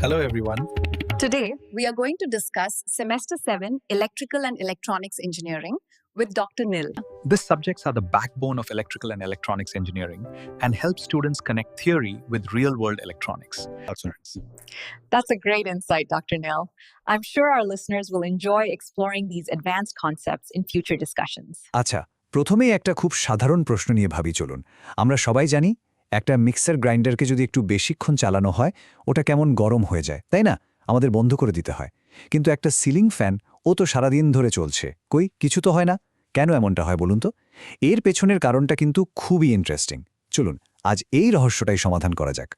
Hello, everyone. Today, we are going to discuss Semester 7 Electrical and Electronics Engineering with Dr. Nil. These subjects are the backbone of electrical and electronics engineering and help students connect theory with real world electronics. That's a great insight, Dr. Nil. I'm sure our listeners will enjoy exploring these advanced concepts in future discussions. আচ্ছা প্রথমেই একটা খুব সাধারণ প্রশ্ন নিয়ে ভাবি চলুন আমরা সবাই জানি একটা মিক্সার গ্রাইন্ডারকে যদি একটু বেশিক্ষণ চালানো হয়, ওটা কেমন গরম হয়ে যায়, তাই না? আমাদের বন্ধ করে দিতে হয়। কিন্তু একটা সিলিং ফ্যান, ও তো সারাদিন ধরে চলছে। কই, কিছু তো হয় না? কেন এমনটা হয় বলুন তো? এর পেছনের কারণটা কিন্তু খুবই ইন্টারেস্টিং চলুন, আজ এই রহস্যটাই সমাধান করা যাক।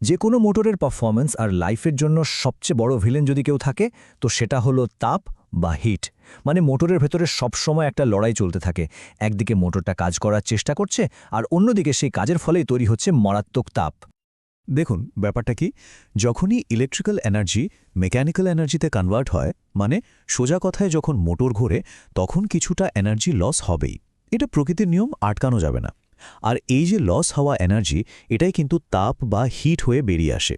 যে কোনো মোটরের পারফরম্যান্স আর লাইফের জন্য সবচেয়ে বড় ভিলেন যদি কেউ থাকে, তো সেটা হলো তাপ বা হিট মানে মোটরের ভেতরে সবসময় একটা লড়াই চলতে থাকে। একদিকে মোটরটা কাজ করার চেষ্টা করছে আর অন্যদিকে সেই কাজের ফলেই তৈরি হচ্ছে মারাত্মক তাপ। দেখুন, ব্যাপারটা কি? যখনই ইলেকট্রিক্যাল এনার্জি মেকানিক্যাল এনার্জিতে কনভার্ট হয় মানে সোজা কথায় যখন মোটর ঘোরে, তখন কিছুটা এনার্জি লস হবেই। এটা প্রকৃতির নিয়ম, আটকানো যাবে না। আর এই যে লস হওয়া এনার্জি এটাই কিন্তু তাপ বা হিট হয়ে বেরিয়ে আসে।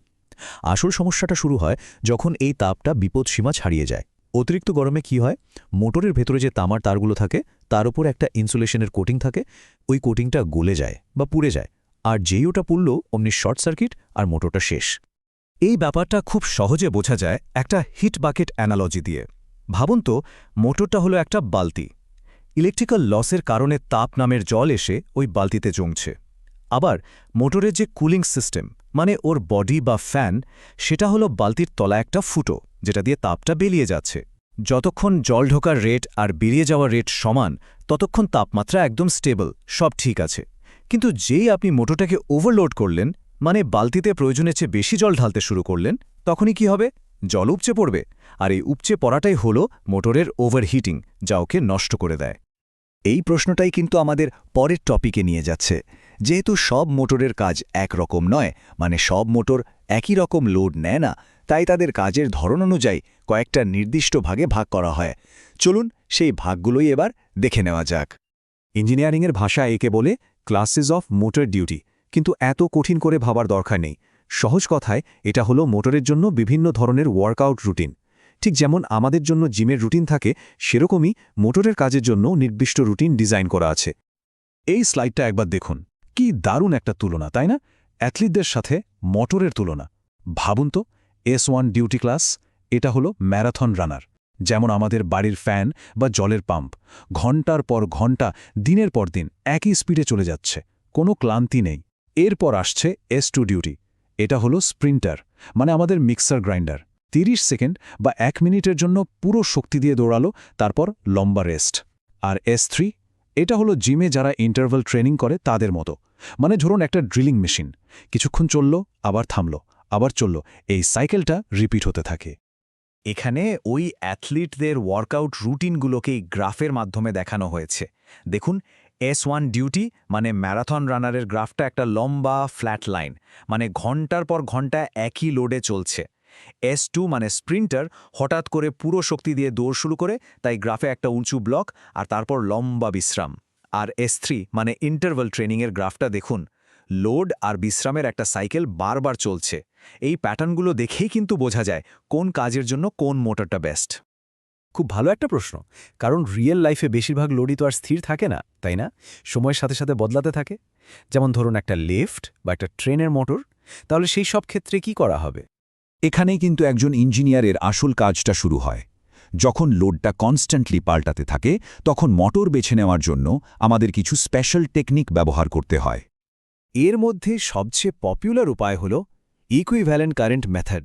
আসল সমস্যাটা শুরু হয় যখন এই তাপটা বিপদসীমা ছাড়িয়ে যায়। অতিরিক্ত গরমে কি হয়? মোটরের ভেতরে যে তামার তারগুলো থাকে, তার উপর একটা ইনসুলেশনের কোটিং থাকে, ওই কোটিংটা গলে যায় বা পুড়ে যায়। আর যেই ওটা পুড়ল, অমনি শর্ট সার্কিট আর মোটরটা শেষ। এই ব্যাপারটা খুব সহজে বোঝা যায় একটা হিট বাকেট অ্যানালজি দিয়ে। ভাবুন তো, মোটরটা হলো একটা বালতি। ইলেকট্রিক্যাল লসের কারণে তাপ নামের জল এসে ওই বালতিতে জমছে। আবার মোটরের যে কুলিং সিস্টেম মানে ওর বডি বা ফ্যান, সেটা হলো বালতির তলা একটা ফুটো। যেটা দিয়ে তাপটা বেরিয়ে যাচ্ছে। যতক্ষণ জল ঢোকার রেট আর বেরিয়ে যাওয়ার রেট সমান, ততক্ষণ তাপমাত্রা একদম স্টেবল সব ঠিক আছে। কিন্তু যেই আপনি মোটরটাকে ওভারলোড করলেন মানে বালতিতে প্রয়োজনের চেয়ে বেশি জল ঢালতে শুরু করলেন, তখনই কি হবে? জল উপচে পড়বে। আর এই উপচে পড়াটাই হল মোটরের ওভারহিটিং যা ওকে নষ্ট করে দেয়। এই প্রশ্নটাই কিন্তু আমাদের পরের টপিকে নিয়ে যাচ্ছে। যেহেতু সব মোটরের কাজ একরকম নয় মানে সব মোটর একই রকম লোড নেয় না তাই তাদের কাজের ধরন অনুযায়ী কয়েকটা নির্দিষ্ট ভাগে ভাগ করা হয়। চলুন সেই ভাগগুলোই এবার দেখে নেওয়া যাক। ইঞ্জিনিয়ারিংয়ের ভাষা একে বলে ক্লাসেস অফ মোটর ডিউটি কিন্তু এত কঠিন করে ভাবার দরকার নেই। সহজ কথায়, এটা হলো মোটরের জন্য বিভিন্ন ধরনের ওয়ার্কআউট রুটিন ঠিক যেমন আমাদের জন্য জিমের রুটিন থাকে, সেরকমই মোটরের কাজের জন্য নির্দিষ্ট রুটিন ডিজাইন করা আছে। এই স্লাইডটা একবার দেখুন। কি দারুণ একটা তুলনা, তাই না? অ্যাথলিটদের সাথে মোটরের তুলনা। ভাবুন তো এস ওয়ান ডিউটি ক্লাস, এটা হলো ম্যারাথন রানার, যেমন আমাদের বাড়ির ফ্যান বা জলের পাম্প। ঘণ্টার পর ঘণ্টা, দিনের পর দিন, একই স্পিডে চলে যাচ্ছে, কোনো ক্লান্তি নেই। এরপর আসছে এস টু ডিউটি, এটা হলো স্প্রিন্টার মানে আমাদের মিক্সার গ্রাইন্ডার। ৩০ সেকেন্ড বা এক মিনিটের জন্য পুরো শক্তি দিয়ে দৌড়ালো, তারপর লম্বা রেস্ট। আর এস থ্রি, এটা হলো জিমে যারা ইন্টারভাল ট্রেনিং করে তাদের মতো মানে ধরুন একটা ড্রিলিং মেশিন। কিছুক্ষণ চলল, আবার থামল। আবার চলল। এই সাইকেলটা রিপিট হতে থাকে। এখানে ওই অ্যাথলিটদের ওয়ার্কআউট রুটিনগুলোকেই গ্রাফের মাধ্যমে দেখানো হয়েছে। দেখুন এস ওয়ান ডিউটি মানে ম্যারাথন রানারের গ্রাফটা একটা লম্বা ফ্ল্যাট লাইন মানে ঘণ্টার পর ঘণ্টা একই লোডে চলছে। এস টু মানে স্প্রিন্টার হঠাৎ করে পুরো শক্তি দিয়ে দৌড় শুরু করে, তাই গ্রাফে একটা উঁচু ব্লক আর তারপর লম্বা বিশ্রাম। আর এস থ্রি মানে ইন্টারভাল ট্রেনিংয়ের গ্রাফটা দেখুন। লোড আর বিশ্রামের একটা সাইকেল বারবার চলছে। এই প্যাটার্নগুলো দেখেই কিন্তু বোঝা যায় কোন কাজের জন্য কোন মোটরটা বেস্ট। খুব ভালো একটা প্রশ্ন, কারণ রিয়েল লাইফে বেশিরভাগ লোডই তো আর স্থির থাকে না, তাই না? সময়ের সাথে সাথে বদলাতে থাকে। যেমন ধরুন একটা লিফট বা একটা ট্রেনের মোটর, তাহলে সেই সব ক্ষেত্রে কি করা হবে? এখানেই কিন্তু একজন ইঞ্জিনিয়ারের আসল কাজটা শুরু হয়। যখন লোডটা কনস্ট্যান্টলি পাল্টাতে থাকে, তখন মোটর বেছে নেওয়ার জন্য আমাদের কিছু স্পেশাল টেকনিক ব্যবহার করতে হয়। এর মধ্যে সবচেয়ে পপুলার উপায় হল ইকুইভ্যালেন্ট কারেন্ট মেথড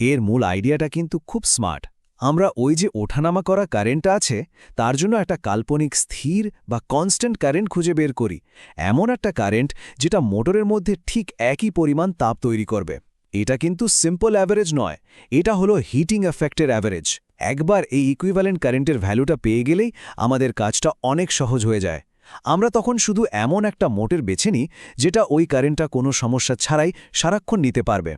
এর মূল আইডিয়াটা কিন্তু খুব স্মার্ট আমরা ওই যে ওঠানামা করা কারেন্টটা আছে, তার জন্য একটা কাল্পনিক স্থির বা কনস্ট্যান্ট কারেন্ট খুঁজে বের করি। এমন একটা কারেন্ট যেটা মোটরের মধ্যে ঠিক একই পরিমাণ তাপ তৈরি করবে। এটা কিন্তু সিম্পল অ্যাভারেজ নয়, এটা হলো হিটিং এফেক্টের অ্যাভারেজ একবার এই ইকুইভ্যালেন্ট কারেন্টের ভ্যালুটা পেয়ে গেলেই আমাদের কাজটা অনেক সহজ হয়ে যায়। আমরা তখন শুধু এমন একটা মোটের বেছে নিই, যেটা ওই কারেন্টটা কোনো সমস্যা ছাড়াই সারাক্ষণ নিতে পারবে।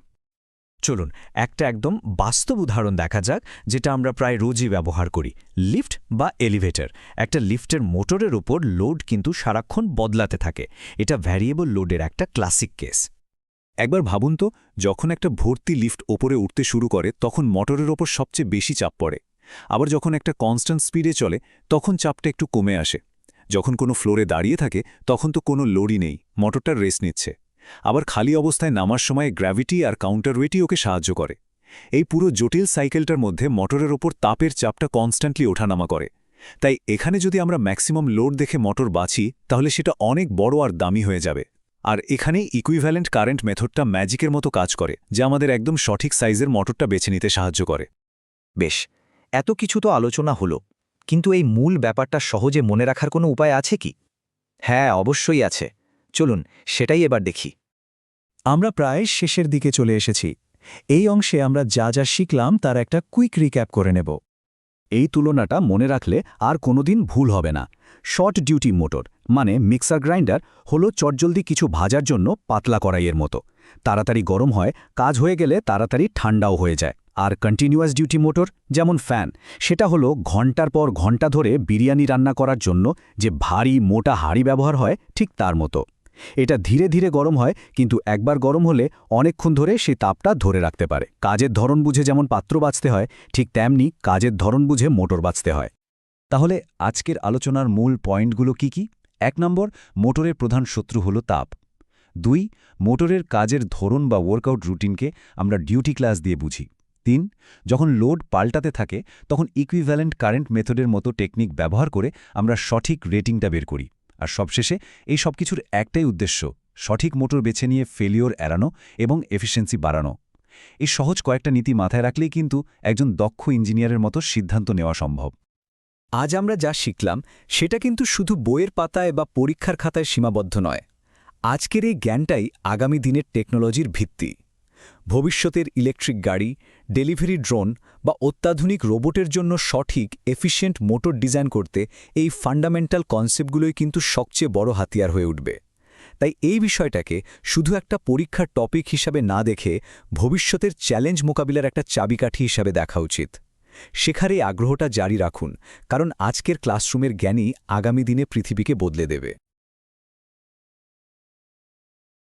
চলুন, একটা একদম বাস্তব উদাহরণ দেখা যাক, যেটা আমরা প্রায় রোজই ব্যবহার করি। লিফট বা এলিভেটর। একটা লিফটের মোটরের উপর লোড কিন্তু সারাক্ষণ বদলাতে থাকে। এটা ভ্যারিয়েবল লোডের একটা ক্লাসিক কেস। একবার ভাবুন তো, যখন একটা ভর্তি লিফট ওপরে উঠতে শুরু করে, তখন মোটরের ওপর সবচেয়ে বেশি চাপ পড়ে। আবার যখন একটা কনস্ট্যান্ট স্পিডে চলে, তখন চাপটা একটু কমে আসে। যখন কোনো ফ্লোরে দাঁড়িয়ে থাকে, তখন তো কোনো লোডই নেই মোটরটা রেস নিচ্ছে। আবার খালি অবস্থায় নামার সময় গ্র্যাভিটি আর কাউন্টারওয়েটই ওকে সাহায্য করে। এই পুরো জটিল সাইকেলটার মধ্যে মোটরের ওপর তাপের চাপটা কনস্ট্যান্টলি ওঠানামা করে। তাই এখানে যদি আমরা ম্যাক্সিমাম লোড দেখে মোটর বাঁচি, তাহলে সেটা অনেক বড় আর দামি হয়ে যাবে। আর এখানেই ইকুইভ্যালেন্ট কারেন্ট মেথডটা ম্যাজিকের মতো কাজ করে, যা আমাদের একদম সঠিক সাইজের মোটরটা বেছে নিতে সাহায্য করে। বেশ, এত কিছু তো আলোচনা হলো। কিন্তু এই মূল ব্যাপারটা সহজে মনে রাখার কোনো উপায় আছে কি? হ্যাঁ অবশ্যই আছে। চলুন, সেটাই এবার দেখি। আমরা প্রায় শেষের দিকে চলে এসেছি। এই অংশে আমরা যা যা শিখলাম তার একটা কুইক রিক্যাপ করে নেব। এই তুলনাটা মনে রাখলে আর কোনোদিন ভুল হবে না। শর্ট ডিউটি মোটর মানে মিক্সার গ্রাইন্ডার, হলো চটজলদি কিছু ভাজার জন্য পাতলা কড়াইয়ের মতো। তাড়াতাড়ি গরম হয়, কাজ হয়ে গেলে তাড়াতাড়ি ঠান্ডাও হয়ে যায়। আর কন্টিনিউয়াস ডিউটি মোটর যেমন ফ্যান সেটা হলো ঘণ্টার পর ঘণ্টা ধরে বিরিয়ানি রান্না করার জন্য যে ভারী মোটা হাড়ি ব্যবহার হয় ঠিক তার মতো। এটা ধীরে ধীরে গরম হয়, কিন্তু একবার গরম হলে অনেকক্ষণ ধরে সে তাপটা ধরে রাখতে পারে। কাজের ধরন বুঝে যেমন পাত্র বাঁচতে হয়, ঠিক তেমনি কাজের ধরন বুঝে মোটর বাঁচতে হয়। তাহলে আজকের আলোচনার মূল পয়েন্টগুলো কি কি? এক নম্বর, মোটরের প্রধান শত্রু হল তাপ। দুই, মোটরের কাজের ধরন বা ওয়ার্কআউট রুটিনকে আমরা ডিউটি ক্লাস দিয়ে বুঝি। তিন, যখন লোড পাল্টাতে থাকে, তখন ইকুইভ্যালেন্ট কারেন্ট মেথডের মতো টেকনিক ব্যবহার করে আমরা সঠিক রেটিংটা বের করি। আর সবশেষে, এই সব কিছুর একটাই উদ্দেশ্য, সঠিক মোটর বেছে নিয়ে ফেলিওর এড়ানো এবং এফিসিয়েন্সি বাড়ানো। এই সহজ কয়েকটা নীতি মাথায় রাখলেই কিন্তু একজন দক্ষ ইঞ্জিনিয়ারের মতো সিদ্ধান্ত নেওয়া সম্ভব। আজ আমরা যা শিখলাম, সেটা কিন্তু শুধু বইয়ের পাতায় বা পরীক্ষার খাতায় সীমাবদ্ধ নয়। আজকের এই জ্ঞানটাই আগামী দিনের টেকনোলজির ভিত্তি। ভবিষ্যতের ইলেকট্রিক গাড়ি, ডেলিভারি ড্রোন বা অত্যাধুনিক রোবটের জন্য সঠিক, এফিশিয়েন্ট মোটর ডিজাইন করতে এই ফান্ডামেন্টাল কনসেপ্টগুলোই কিন্তু সবচেয়ে বড় হাতিয়ার হয়ে উঠবে। তাই এই বিষয়টাকে শুধু একটা পরীক্ষার টপিক হিসাবে না দেখে ভবিষ্যতের চ্যালেঞ্জ মোকাবিলার একটা চাবিকাঠি হিসাবে দেখা উচিত। শেখার এই আগ্রহটা জারি রাখুন, কারণ আজকের ক্লাসরুমের জ্ঞানই আগামী দিনে পৃথিবীকে বদলে দেবে।